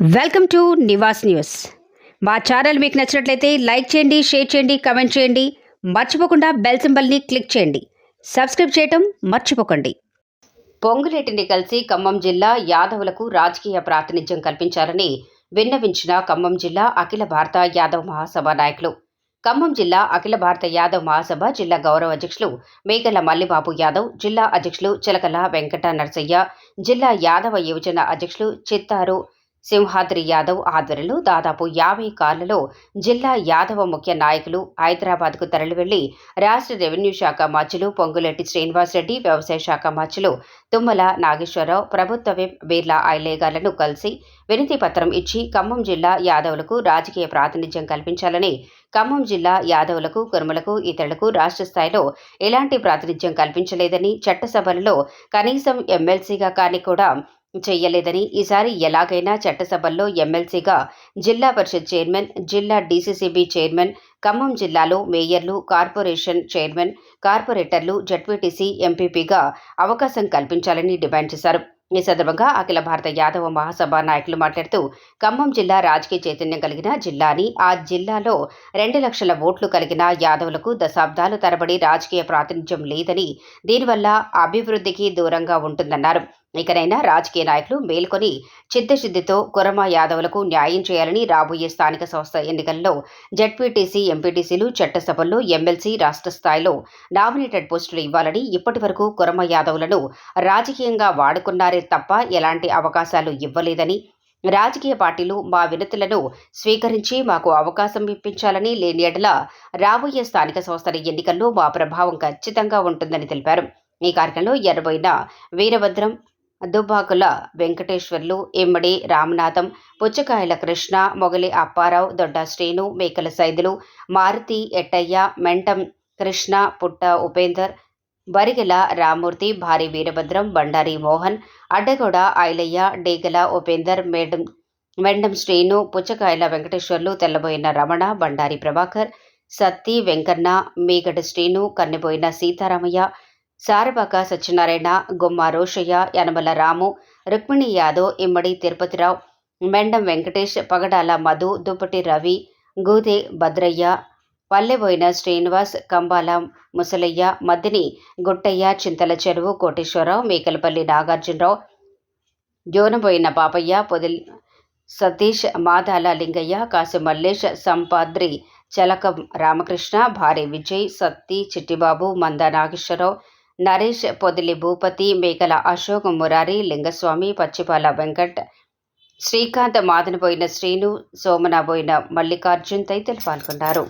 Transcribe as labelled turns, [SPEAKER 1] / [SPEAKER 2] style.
[SPEAKER 1] Welcome to Nivas news. మా channel మీకు నచ్చినట్లయితే లైక్ చేయండి షేర్ చేయండి కమెంట్ చేయండి. మర్చిపోకుండా బెల్ సింబల్ని క్లిక్ చేయండి. సబ్స్క్రైబ్ చేయటం మర్చిపోకండి. పొంగులేటిని కలిసి ఖమ్మం జిల్లా యాదవులకు రాజకీయ ప్రాతినిధ్యం కల్పించాలని విన్నవించిన ఖమ్మం జిల్లా అఖిల భారత యాదవ్ మహాసభ నాయకులు. ఖమ్మం జిల్లా అఖిల భారత యాదవ్ మహాసభ జిల్లా గౌరవ అధ్యక్షులు మేకల మల్లిబాబు యాదవ్ జిల్లా అధ్యక్షులు చిలకల వెంకట నరసయ్య జిల్లా యాదవ యువజన అధ్యక్షులు చిత్తారు సింహాద్రి యాదవ్ ఆధ్వర్యంలో దాదాపు యాభై కార్లలో జిల్లా యాదవ ముఖ్య నాయకులు హైదరాబాద్కు తరలివెళ్ళి రాష్ట్ర రెవెన్యూ శాఖ మార్చులు పొంగులెట్టి శ్రీనివాసరెడ్డి వ్యవసాయ శాఖ మార్చులు తుమ్మల నాగేశ్వరరావు ప్రభుత్వ విప్ బీర్లా ఐలేగాలను కలిసి వినతి పత్రం ఇచ్చి ఖమ్మం జిల్లా యాదవులకు రాజకీయ ప్రాతినిధ్యం కల్పించాలని ఖమ్మం జిల్లా యాదవులకు కురుమలకు ఇతరులకు రాష్ట్ర స్థాయిలో ఎలాంటి ప్రాతినిధ్యం కల్పించలేదని చట్టసభలలో కనీసం ఎమ్మెల్సీగా కానీ కూడా చెయ్యలేదని ఈసారి ఎలాగైనా చట్టసభల్లో ఎమ్మెల్సీగా Zilla Parishad chairman Zilla DCCB chairman Khammam జిల్లాలో మేయర్లు కార్పొరేషన్ చైర్మన్ కార్పొరేటర్లు జడ్పీటీసీ ఎంపీపీగా అవకాశం కల్పించాలని డిమాండ్ చేశారు. ఈ సందర్భంగా అఖిల భారత యాదవ మహాసభ నాయకులు మాట్లాడుతూ ఖమ్మం జిల్లా రాజకీయ చైతన్యం కలిగిన జిల్లా అని ఆ జిల్లాలో రెండు లక్షల ఓట్లు కలిగిన యాదవులకు దశాబ్దాలు తరబడి రాజకీయ ప్రాతినిధ్యం లేదని దీనివల్ల అభివృద్ధికి దూరంగా ఉంటుందన్నారు. ఇకనైనా రాజకీయ నాయకులు మేల్కొని చిత్తశుద్ధితో కురమ యాదవులకు న్యాయం చేయాలని రాబోయే స్థానిక సంస్థ ఎన్నికల్లో జడ్పీటీసీ ఎంపీటీసీలు చట్టసభల్లో ఎమ్మెల్సీ రాష్ట్ర స్థాయిలో నామినేటెడ్ పోస్టులు ఇవ్వాలని ఇప్పటి వరకు కురమ యాదవులను రాజకీయంగా వాడుకున్నారే తప్ప ఎలాంటి అవకాశాలు ఇవ్వలేదని రాజకీయ పార్టీలు మా వినతులను స్వీకరించి మాకు అవకాశం ఇప్పించాలని లేని ఎడల రాబోయే స్థానిక సంస్థల ఎన్నికల్లో మా ప్రభావం ఖచ్చితంగా ఉంటుందని తెలిపారు. ఈ కార్యక్రమంలో ఎర్రబోయిన వీరభద్రం దుబ్బాకుల వెంకటేశ్వర్లు ఇమ్మడి రామనాథం పుచ్చకాయల కృష్ణ మొగలి అప్పారావు దొడ్డ శ్రీను మేకల సైదులు మారుతి ఎట్టయ్య మెంటం కృష్ణ పుట్ట ఉపేందర్ బరిగెల రామూర్తి భారీ వీరభద్రం బండారి మోహన్ అడ్డగొడ ఐలయ్య డేగల ఉపేందర్ మేడం మెండం శ్రీను పుచ్చకాయల వెంకటేశ్వర్లు తెల్లబోయిన రమణ బండారి ప్రభాకర్ సత్తి వెంకన్న మేగడ శ్రీను కన్నెబోయిన సీతారామయ్య సారబాక సత్యనారాయణ గుమ్మ రోషయ్య యనమల రాము రుక్మిణి యాదవ్ ఇమ్మడి తిరుపతిరావు మెండం వెంకటేష్ పగడాల మధు దుప్పటి రవి గూదే భద్రయ్య పల్లెబోయిన శ్రీనివాస్ కంబాల ముసలయ్య మద్దిని గుట్టయ్య చింతల చెరువు కోటేశ్వరరావు మేకలపల్లి నాగార్జునరావు జోనబోయిన పాపయ్య పొదిల్ సతీష్ మాదాల లింగయ్య కాసు మల్లేష్ సంపాద్రి చలకం రామకృష్ణ భారీ విజయ్ సత్తి చిట్టిబాబు మంద నాగేశ్వరరావు నరేష్ పొదిలి భూపతి మేకల అశోక్ మురారి లింగస్వామి పచ్చిపాల వెంకట్ శ్రీకాంత్ మాదనబోయిన శ్రీను సోమనబోయిన మల్లికార్జున్ తదితరులు పాల్గొన్నారు.